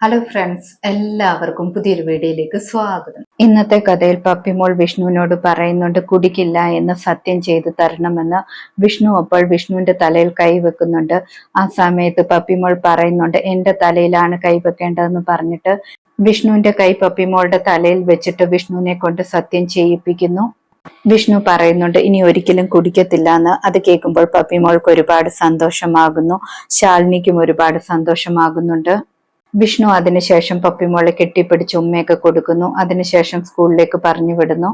Hello friends എല്ലാവർക്കും പുതിയൊരു വീഡിയോയിലേക്ക് സ്വാഗതം. ഇന്നത്തെ കഥയിൽ പപ്പിമോൾ വിഷ്ണുവിനോട് പറയുന്നുണ്ട് കുടിക്കില്ല എന്ന് സത്യം ചെയ്തു തരണമെന്ന് വിഷ്ണു അപ്പോൾ വിഷ്ണുവിന്റെ തലയിൽ കൈവെക്കുന്നുണ്ട് ആ സമയത്ത് പപ്പിമോൾ പറയുന്നുണ്ട് എന്റെ തലയിലാണ് കൈവെക്കേണ്ടതെന്ന് പറഞ്ഞിട്ട് വിഷ്ണുവിന്റെ കൈ പപ്പിമോളുടെ തലയിൽ വെച്ചിട്ട് വിഷ്ണുവിനെ കൊണ്ട് സത്യം ചെയ്യിപ്പിക്കുന്നു. വിഷ്ണു പറയുന്നുണ്ട് ഇനി ഒരിക്കലും കുടിക്കത്തില്ല എന്ന്. അത് കേൾക്കുമ്പോൾ പപ്പിമോൾക്ക് ഒരുപാട് സന്തോഷമാകുന്നു. ശാലിനിക്കും ഒരുപാട് സന്തോഷമാകുന്നുണ്ട്. വിഷ്ണു അതിനുശേഷം പപ്പിമോളെ കെട്ടിപ്പിടിച്ച് ഉമ്മയൊക്കെ കൊടുക്കുന്നു. അതിനുശേഷം സ്കൂളിലേക്ക് പറഞ്ഞു വിടുന്നു.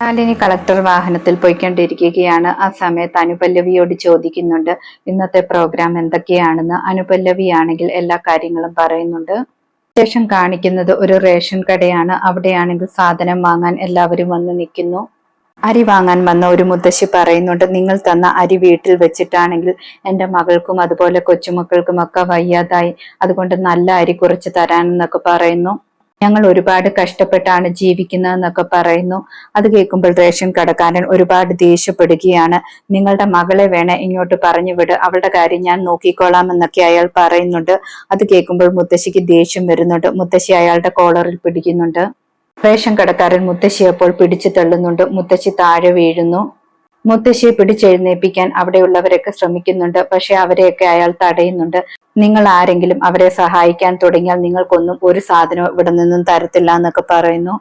ശാലിനി കളക്ടർ വാഹനത്തിൽ പോയിക്കൊണ്ടിരിക്കുകയാണ്. ആ സമയത്ത് അനുപല്ലവിയോട് ചോദിക്കുന്നുണ്ട് ഇന്നത്തെ പ്രോഗ്രാം എന്തൊക്കെയാണെന്ന്? അനുപല്ലവിയാണെങ്കിൽ എല്ലാ കാര്യങ്ങളും പറയുന്നുണ്ട്. ശേഷം കാണിക്കുന്നത് ഒരു റേഷൻ കടയാണ്. അവിടെയാണെങ്കിൽ സാധനം വാങ്ങാൻ എല്ലാവരും വന്ന് നിൽക്കുന്നു. അരി വാങ്ങാൻ വന്ന ഒരു മുത്തശ്ശി പറയുന്നുണ്ട് നിങ്ങൾ തന്ന അരി വീട്ടിൽ വെച്ചിട്ടാണെങ്കിൽ എന്റെ മകൾക്കും അതുപോലെ കൊച്ചുമക്കൾക്കും ഒക്കെ വയ്യാതായി. അതുകൊണ്ട് നല്ല അരി കുറച്ച് തരാനെന്നൊക്കെ പറയുന്നു. ഞങ്ങൾ ഒരുപാട് കഷ്ടപ്പെട്ടാണ് ജീവിക്കുന്നതെന്നൊക്കെ പറയുന്നു. അത് കേൾക്കുമ്പോൾ റേഷൻ കടക്കാരൻ ഒരുപാട് ദേഷ്യപ്പെടുകയാണ്. നിങ്ങളുടെ മകളെ വേണേ ഇങ്ങോട്ട് പറഞ്ഞു വിട്. അവളുടെ കാര്യം ഞാൻ നോക്കിക്കോളാം എന്നൊക്കെ അയാൾ പറയുന്നുണ്ട്. അത് കേൾക്കുമ്പോൾ മുത്തശ്ശിക്ക് ദേഷ്യം വരുന്നുണ്ട്. മുത്തശ്ശി അയാളുടെ കോളറിൽ പിടിക്കുന്നുണ്ട്. റേഷൻ കടക്കാരൻ മുത്തശ്ശി അപ്പോൾ പിടിച്ചു തള്ളുന്നുണ്ട്. മുത്തശ്ശി താഴെ വീഴുന്നു. മുത്തശ്ശിയെ പിടിച്ചെഴുന്നേൽപ്പിക്കാൻ അവിടെയുള്ളവരൊക്കെ ശ്രമിക്കുന്നുണ്ട്. പക്ഷെ അവരെയൊക്കെ അയാൾ തടയുന്നുണ്ട്. നിങ്ങൾ ആരെങ്കിലും അവരെ സഹായിക്കാൻ തുടങ്ങിയാൽ നിങ്ങൾക്കൊന്നും ഒരു സാധനവും ഇവിടെ നിന്നും തരത്തില്ല എന്നൊക്കെ പറയുന്നു.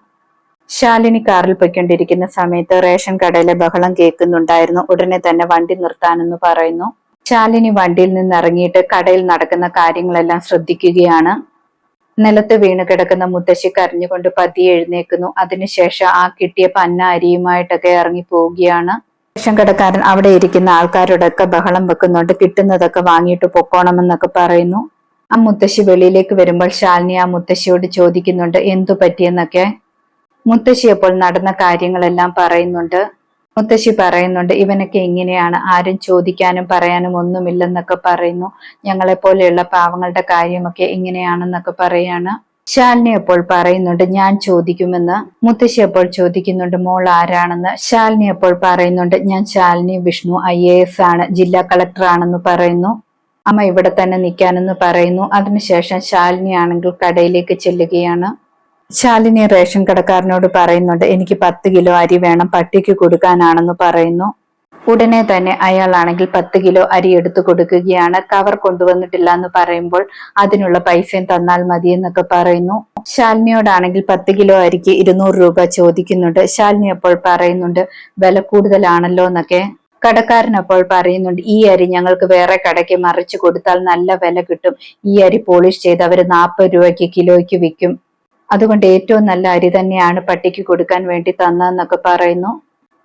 ശാലിനി കാറിൽ പൊയ്ക്കൊണ്ടിരിക്കുന്ന സമയത്ത് റേഷൻ കടയിലെ ബഹളം കേൾക്കുന്നുണ്ടായിരുന്നു. ഉടനെ തന്നെ വണ്ടി നിർത്താനെന്ന് പറയുന്നു. ശാലിനി വണ്ടിയിൽ നിന്ന് ഇറങ്ങിയിട്ട് കടയിൽ നടക്കുന്ന കാര്യങ്ങളെല്ലാം ശ്രദ്ധിക്കുകയാണ്. നിലത്ത് വീണ് കിടക്കുന്ന മുത്തശ്ശി കരഞ്ഞുകൊണ്ട് പതിയെ എഴുന്നേക്കുന്നു അതിനുശേഷം ആ കിട്ടിയ പന്ന അരിയുമായിട്ടൊക്കെ ഇറങ്ങി പോവുകയാണ്. റേഷൻ കടക്കാരൻ അവിടെ ഇരിക്കുന്ന ആൾക്കാരോടൊക്കെ ബഹളം വെക്കുന്നുണ്ട്. കിട്ടുന്നതൊക്കെ വാങ്ങിയിട്ട് പൊക്കോണമെന്നൊക്കെ പറയുന്നു. ആ മുത്തശ്ശി വെളിയിലേക്ക് വരുമ്പോൾ ശാലിനി ആ മുത്തശ്ശിയോട് ചോദിക്കുന്നുണ്ട് എന്തു പറ്റിയെന്നൊക്കെ? മുത്തശ്ശി അപ്പോൾ നടന്ന കാര്യങ്ങളെല്ലാം പറയുന്നുണ്ട്. മുത്തശ്ശി പറയുന്നുണ്ട് ഇവനൊക്കെ ഇങ്ങനെയാണ്. ആരും ചോദിക്കാനും പറയാനും ഒന്നുമില്ലെന്നൊക്കെ പറയുന്നു. ഞങ്ങളെ പോലെയുള്ള പാവങ്ങളുടെ കാര്യമൊക്കെ ഇങ്ങനെയാണെന്നൊക്കെ പറയാണ്. ശാലിനി അപ്പോൾ പറയുന്നുണ്ട് ഞാൻ ചോദിക്കുമെന്ന്. മുത്തശ്ശി അപ്പോൾ ചോദിക്കുന്നുണ്ട് മോൾ ആരാണെന്ന്? ശാലിനി അപ്പോൾ പറയുന്നുണ്ട് ഞാൻ Shalini Vishnu I A S ആണ് ജില്ലാ കളക്ടർ ആണെന്ന് പറയുന്നു. അമ്മ ഇവിടെ തന്നെ നിൽക്കാനെന്ന് പറയുന്നു. അതിനുശേഷം ശാലിനി ആണെങ്കിൽ കടയിലേക്ക് ചെല്ലുകയാണ്. ശാലിനി റേഷൻ കടക്കാരനോട് പറയുന്നുണ്ട് എനിക്ക് പത്ത് കിലോ അരി വേണം പട്ടിക്ക് കൊടുക്കാനാണെന്ന് പറയുന്നു. ഉടനെ തന്നെ അയാളാണെങ്കിൽ പത്ത് കിലോ അരി എടുത്തു കൊടുക്കുകയാണ്. കവർ കൊണ്ടുവന്നിട്ടില്ല എന്ന് പറയുമ്പോൾ അതിനുള്ള പൈസയും തന്നാൽ മതി എന്നൊക്കെ പറയുന്നു. ശാലിനിയോടാണെങ്കിൽ പത്ത് കിലോ അരിക്ക് ഇരുന്നൂറ് രൂപ ചോദിക്കുന്നുണ്ട്. ശാലിനി അപ്പോൾ പറയുന്നുണ്ട് വില കൂടുതലാണല്ലോ എന്നൊക്കെ. കടക്കാരൻ അപ്പോൾ പറയുന്നുണ്ട് ഈ അരി ഞങ്ങൾക്ക് വേറെ കടയ്ക്ക് മറിച്ചു കൊടുത്താൽ നല്ല വില കിട്ടും. ഈ അരി പോളിഷ് ചെയ്ത് അവർ നാൽപ്പത് രൂപയ്ക്ക് കിലോയ്ക്ക് വിൽക്കും. അതുകൊണ്ട് ഏറ്റവും നല്ല അരി തന്നെയാണ് പട്ടിക്ക് കൊടുക്കാൻ വേണ്ടി തന്നതെന്നൊക്കെ പറയുന്നു.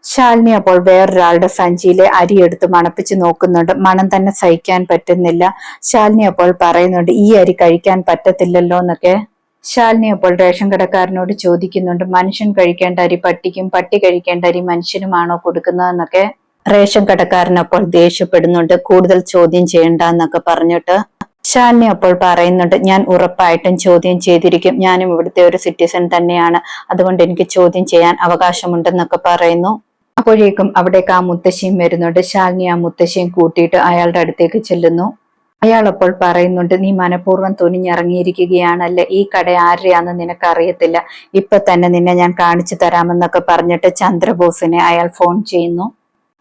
ശാലിനി അപ്പോൾ വേറൊരാളുടെ സഞ്ചിയിലെ അരി എടുത്ത് മണപ്പിച്ച് നോക്കുന്നുണ്ട്. മണം തന്നെ സഹിക്കാൻ പറ്റുന്നില്ല. ശാലിനി അപ്പോൾ പറയുന്നുണ്ട് ഈ അരി കഴിക്കാൻ പറ്റത്തില്ലല്ലോ എന്നൊക്കെ. ശാലിനി അപ്പോൾ റേഷൻ കടക്കാരനോട് ചോദിക്കുന്നുണ്ട് മനുഷ്യൻ കഴിക്കേണ്ട അരി പട്ടിക്കും പട്ടി കഴിക്കേണ്ട അരി മനുഷ്യനുമാണോ കൊടുക്കുന്നതെന്നൊക്കെ റേഷൻ കടക്കാരൻ അപ്പോൾ ദേഷ്യപ്പെടുന്നുണ്ട് കൂടുതൽ ചോദ്യം ചെയ്യണ്ട എന്നൊക്കെ പറഞ്ഞിട്ട് ശാലിനി അപ്പോൾ പറയുന്നുണ്ട് ഞാൻ ഉറപ്പായിട്ടും ചോദ്യം ചെയ്തിരിക്കും. ഞാനും ഇവിടുത്തെ ഒരു സിറ്റിസൺ തന്നെയാണ്. അതുകൊണ്ട് എനിക്ക് ചോദ്യം ചെയ്യാൻ അവകാശമുണ്ടെന്നൊക്കെ പറയുന്നു. അപ്പോഴേക്കും അവിടേക്ക് ആ മുത്തശ്ശിയും വരുന്നുണ്ട്. ശാലിനി ആ മുത്തശ്ശിയും കൂട്ടിയിട്ട് അയാളുടെ അടുത്തേക്ക് ചെല്ലുന്നു. അയാൾ അപ്പോൾ പറയുന്നുണ്ട് നീ മനഃപൂർവം തുനിഞ്ഞിറങ്ങിയിരിക്കുകയാണല്ലേ? ഈ കട ആരെയാന്ന് നിനക്കറിയത്തില്ല. ഇപ്പൊ തന്നെ നിന്നെ ഞാൻ കാണിച്ചു തരാമെന്നൊക്കെ പറഞ്ഞിട്ട് ചന്ദ്രബോസിനെ അയാൾ ഫോൺ ചെയ്യുന്നു.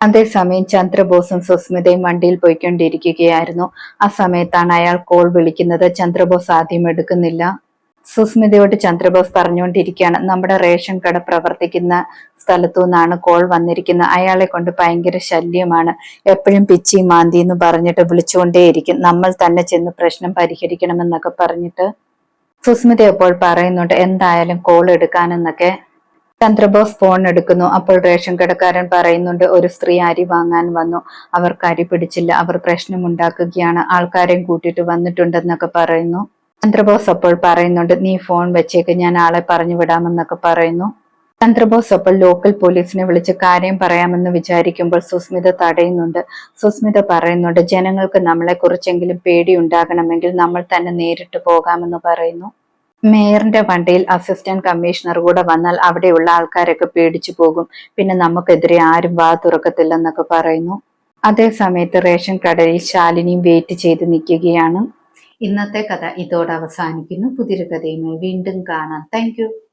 അതേസമയം ചന്ദ്രബോസും സുസ്മിതയും വണ്ടിയിൽ പോയിക്കൊണ്ടിരിക്കുകയായിരുന്നു. ആ സമയത്താണ് അയാൾ കോൾ വിളിക്കുന്നത്. ചന്ദ്രബോസ് ആദ്യം എടുക്കുന്നില്ല. സുസ്മിതയോട് ചന്ദ്രബോസ് പറഞ്ഞുകൊണ്ടിരിക്കുകയാണ്. നമ്മുടെ റേഷൻ കട പ്രവർത്തിക്കുന്ന സ്ഥലത്തു നിന്നാണ് കോൾ വന്നിരിക്കുന്നത്. അയാളെ കൊണ്ട് ഭയങ്കര ശല്യമാണ്. എപ്പോഴും പിച്ചി മാന്തി എന്ന് പറഞ്ഞിട്ട് വിളിച്ചുകൊണ്ടേയിരിക്കും. നമ്മൾ തന്നെ ചെന്ന് പ്രശ്നം പരിഹരിക്കണമെന്നൊക്കെ പറഞ്ഞിട്ട്. സുസ്മിത എപ്പോൾ പറയുന്നുണ്ട് എന്തായാലും കോൾ എടുക്കാനെന്നൊക്കെ. ചന്ദ്രബോസ് ഫോൺ എടുക്കുന്നു. അപ്പോൾ റേഷൻ കടക്കാരൻ പറയുന്നുണ്ട് ഒരു സ്ത്രീ അരി വാങ്ങാൻ വന്നു. അവർക്ക് അരി പിടിച്ചില്ല. അവർ പ്രശ്നമുണ്ടാക്കുകയാണ്. ആൾക്കാരെയും കൂട്ടിയിട്ട് വന്നിട്ടുണ്ടെന്നൊക്കെ പറയുന്നു. ചന്ദ്രബോസ് അപ്പോൾ പറയുന്നുണ്ട് നീ ഫോൺ വെച്ചേക്ക്. ഞാൻ ആളെ പറഞ്ഞു വിടാമെന്നൊക്കെ പറയുന്നു. ചന്ദ്രബോസ് അപ്പോൾ ലോക്കൽ പോലീസിനെ വിളിച്ച് കാര്യം പറയാമെന്ന് വിചാരിക്കുമ്പോൾ സുസ്മിത തടയുന്നുണ്ട്. സുസ്മിത പറയുന്നുണ്ട് ജനങ്ങൾക്ക് നമ്മളെ കുറിച്ചെങ്കിലും പേടി ഉണ്ടാകണമെങ്കിൽ നമ്മൾ തന്നെ നേരിട്ട് പോകാമെന്ന് പറയുന്നു. മേയറിന്റെ വണ്ടിയിൽ അസിസ്റ്റന്റ് കമ്മീഷണർ കൂടെ വന്നാൽ അവിടെയുള്ള ആൾക്കാരൊക്കെ പേടിച്ചു പോകും. പിന്നെ നമുക്കെതിരെ ആരും വാ തുറക്കത്തില്ലെന്നൊക്കെ പറയുന്നു. അതേ സമയത്ത് റേഷൻ കടയിൽ ശാലിനിയും വെയിറ്റ് ചെയ്ത് നിൽക്കുകയാണ്. ഇന്നത്തെ കഥ ഇതോടെ അവസാനിക്കുന്നു. പുതിയൊരു കഥയുമായി വീണ്ടും കാണാം. താങ്ക്